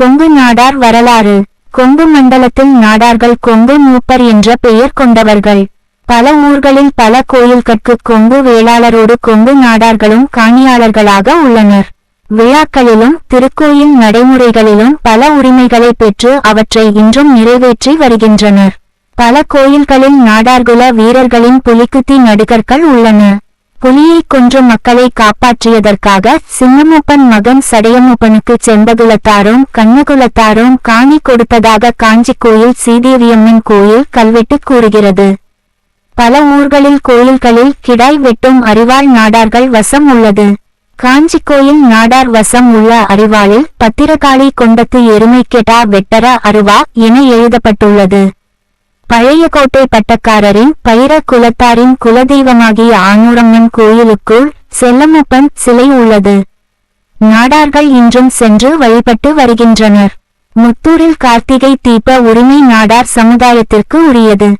கொங்கு நாடார் வரலாறு. கொங்கு மண்டலத்தில் நாடார்கள் கொங்கு மூப்பர் என்ற பெயர் கொண்டவர்கள். பல ஊர்களில் பல கோயில்கட்கு கொங்கு வேளாளரோடு கொங்கு நாடார்களும் காணியாளர்களாக உள்ளனர். விழாக்களிலும் திருக்கோயில் நடைமுறைகளிலும் பல உரிமைகளை பெற்று அவற்றை இன்றும் நிறைவேற்றி வருகின்றனர். பல கோயில்களில் நாடார்குல வீரர்களின் புலிக்குத்தி நடுகர்கள் உள்ளன. புலியை கொன்ற மக்களை காப்பாற்றியதற்காக சின்னமூப்பன் மகன் சடையமூப்பனுக்கு செம்பகுலத்தாரும் கண்ணகுலத்தாரும் காணி கொடுத்ததாக காஞ்சி கோயில் சீதேவியம்மன் கோயில் கல்வெட்டு கூறுகிறது. பல ஊர்களில் கோயில்களில் கிடாய் வெட்டும் அறிவாள் நாடார்கள் வசம் உள்ளது. காஞ்சி கோயில் நாடார் வசம் உள்ள அறிவாளில் பத்திரகாளி கொண்டத்து எருமை கெட்டா வெட்டர அருவா என எழுதப்பட்டுள்ளது. பழைய கோட்டை பட்டக்காரரின் பைர குலத்தாரின் குலதெய்வமாகிய ஆனூரம்மன் கோயிலுக்குள் செல்லமப்பன் சிலை உள்ளது. நாடார்கள் இன்றும் சென்று வழிபட்டு வருகின்றனர். முத்தூரில் கார்த்திகை தீப உரிமை நாடார் சமுதாயத்திற்கு உரியது.